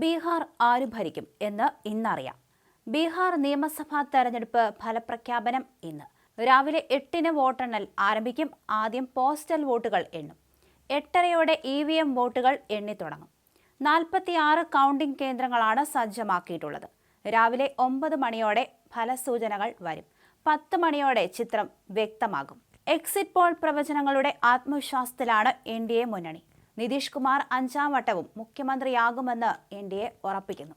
ബീഹാർ ആര് ഭരിക്കും എന്ന് ഇന്നറിയാം. ബീഹാർ നിയമസഭാ തെരഞ്ഞെടുപ്പ് ഫലപ്രഖ്യാപനം ഇന്ന്. രാവിലെ എട്ടിന് വോട്ടെണ്ണൽ ആരംഭിക്കും ആദ്യം പോസ്റ്റൽ വോട്ടുകൾ എണ്ണും. എട്ടരയോടെ ഇ വി എം വോട്ടുകൾ എണ്ണിത്തുടങ്ങും നാൽപ്പത്തിയാറ് കൗണ്ടിംഗ് കേന്ദ്രങ്ങളാണ് സജ്ജമാക്കിയിട്ടുള്ളത്. രാവിലെ ഒമ്പത് മണിയോടെ ഫലസൂചനകൾ വരും. പത്ത് മണിയോടെ ചിത്രം വ്യക്തമാകും. എക്സിറ്റ് പോൾ പ്രവചനങ്ങളുടെ ആത്മവിശ്വാസത്തിലാണ് എൻ ഡി എ മുന്നണി. നിതീഷ് കുമാർ അഞ്ചാം വട്ടവും മുഖ്യമന്ത്രിയാകുമെന്ന് എൻ ഡി എ ഉറപ്പിക്കുന്നു.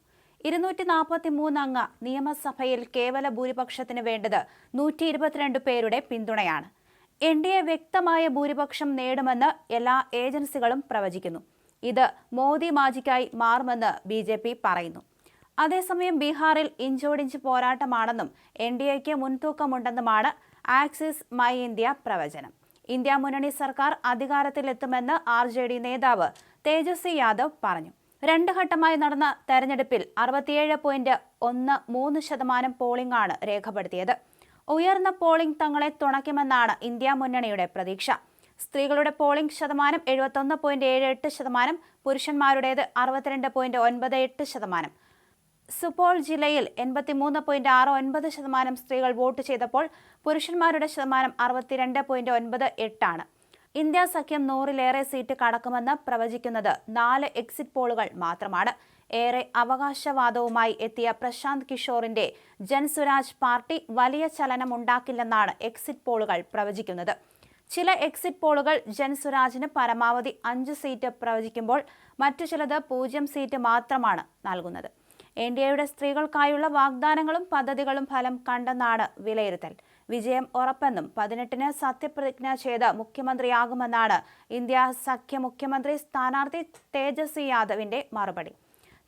ഇരുന്നൂറ്റി നാൽപ്പത്തി മൂന്നംഗ നിയമസഭയിൽ കേവല ഭൂരിപക്ഷത്തിന് വേണ്ടത് നൂറ്റി ഇരുപത്തിരണ്ട് പേരുടെ പിന്തുണയാണ്. എൻ ഡി എ വ്യക്തമായ ഭൂരിപക്ഷം നേടുമെന്ന് എല്ലാ ഏജൻസികളും പ്രവചിക്കുന്നു. ഇത് മോദി മാജിക്കായി മാറുമെന്ന് ബി ജെ പി പറയുന്നു. അതേസമയം ബീഹാറിൽ ഇഞ്ചോടിഞ്ച് പോരാട്ടമാണെന്നും എൻ ഡി എക്ക് മുൻതൂക്കമുണ്ടെന്നുമാണ് ആക്സിസ് മൈ ഇന്ത്യ പ്രവചനം. ഇന്ത്യ മുന്നണി സർക്കാർ അധികാരത്തിലെത്തുമെന്ന് ആർ ജെ ഡി നേതാവ് തേജസ്വി യാദവ് പറഞ്ഞു. രണ്ട് ഘട്ടമായി നടന്ന തെരഞ്ഞെടുപ്പിൽ അറുപത്തിയേഴ് പോയിന്റ് ഒന്ന് മൂന്ന് ശതമാനം പോളിംഗ് ആണ് രേഖപ്പെടുത്തിയത്. ഉയർന്ന പോളിംഗ് തങ്ങളെ തുണയ്ക്കുമെന്നാണ് ഇന്ത്യ മുന്നണിയുടെ പ്രതീക്ഷ. സ്ത്രീകളുടെ പോളിംഗ് ശതമാനം എഴുപത്തൊന്ന് പോയിന്റ് ഏഴ് എട്ട് ശതമാനം പുരുഷന്മാരുടേത് അറുപത്തിരണ്ട് പോയിന്റ് ഒൻപത് എട്ട് ശതമാനം. സുപോൾ ജില്ലയിൽ എൺപത്തിമൂന്ന് പോയിന്റ് ആറ് ഒൻപത് ശതമാനം സ്ത്രീകൾ വോട്ട് ചെയ്തപ്പോൾ പുരുഷന്മാരുടെ ശതമാനം അറുപത്തിരണ്ട് പോയിന്റ് ഒൻപത് എട്ടാണ്. ഇന്ത്യ സഖ്യം നൂറിലേറെ സീറ്റ് കടക്കുമെന്ന് പ്രവചിക്കുന്നത് നാല് എക്സിറ്റ് പോളുകൾ മാത്രമാണ്. ഏറെ അവകാശവാദവുമായി എത്തിയ പ്രശാന്ത് കിഷോറിന്റെ ജൻസുരാജ് പാർട്ടി വലിയ ചലനം ഉണ്ടാക്കില്ലെന്നാണ് എക്സിറ്റ് പോളുകൾ പ്രവചിക്കുന്നത്. ചില എക്സിറ്റ് പോളുകൾ ജൻസുരാജിന് പരമാവധി അഞ്ച് സീറ്റ് പ്രവചിക്കുമ്പോൾ മറ്റു ചിലത് പൂജ്യം സീറ്റ് മാത്രമാണ് നൽകുന്നത്. എൻ ഡി എയുടെ സ്ത്രീകൾക്കായുള്ള വാഗ്ദാനങ്ങളും പദ്ധതികളും ഫലം കണ്ടെന്നാണ് വിലയിരുത്തൽ. വിജയം ഉറപ്പെന്നും പതിനെട്ടിന് സത്യപ്രതിജ്ഞ ചെയ്ത് മുഖ്യമന്ത്രിയാകുമെന്നാണ് ഇന്ത്യ സഖ്യ മുഖ്യമന്ത്രി സ്ഥാനാർത്ഥി തേജസ്വി യാദവിന്റെ മറുപടി.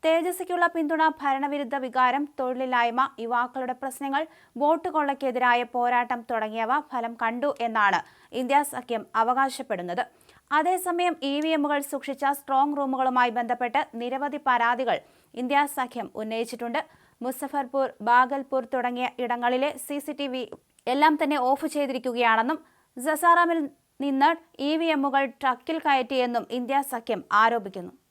തേജസ്വിക്കുള്ള പിന്തുണ ഭരണവിരുദ്ധ വികാരം തൊഴിലില്ലായ്മ യുവാക്കളുടെ പ്രശ്നങ്ങൾ വോട്ട് കൊള്ളയ്ക്കെതിരായ പോരാട്ടം തുടങ്ങിയവ ഫലം കണ്ടു എന്നാണ് ഇന്ത്യ സഖ്യം അവകാശപ്പെടുന്നത്. അതേസമയം ഇ വി എമ്മുകൾ സൂക്ഷിച്ച സ്ട്രോങ് റൂമുകളുമായി ബന്ധപ്പെട്ട് നിരവധി പരാതികൾ ഇന്ത്യ സഖ്യം ഉന്നയിച്ചിട്ടുണ്ട്. മുസഫർപൂർ ബാഗൽപൂർ തുടങ്ങിയ ഇടങ്ങളിലെ സി സി ടി വി എല്ലാം തന്നെ ഓഫ് ചെയ്തിരിക്കുകയാണെന്നും ജസാറാമിൽ നിന്ന് ഇ വി എമ്മുകൾ ട്രക്കിൽ കയറ്റിയെന്നും ഇന്ത്യ സഖ്യം ആരോപിക്കുന്നു.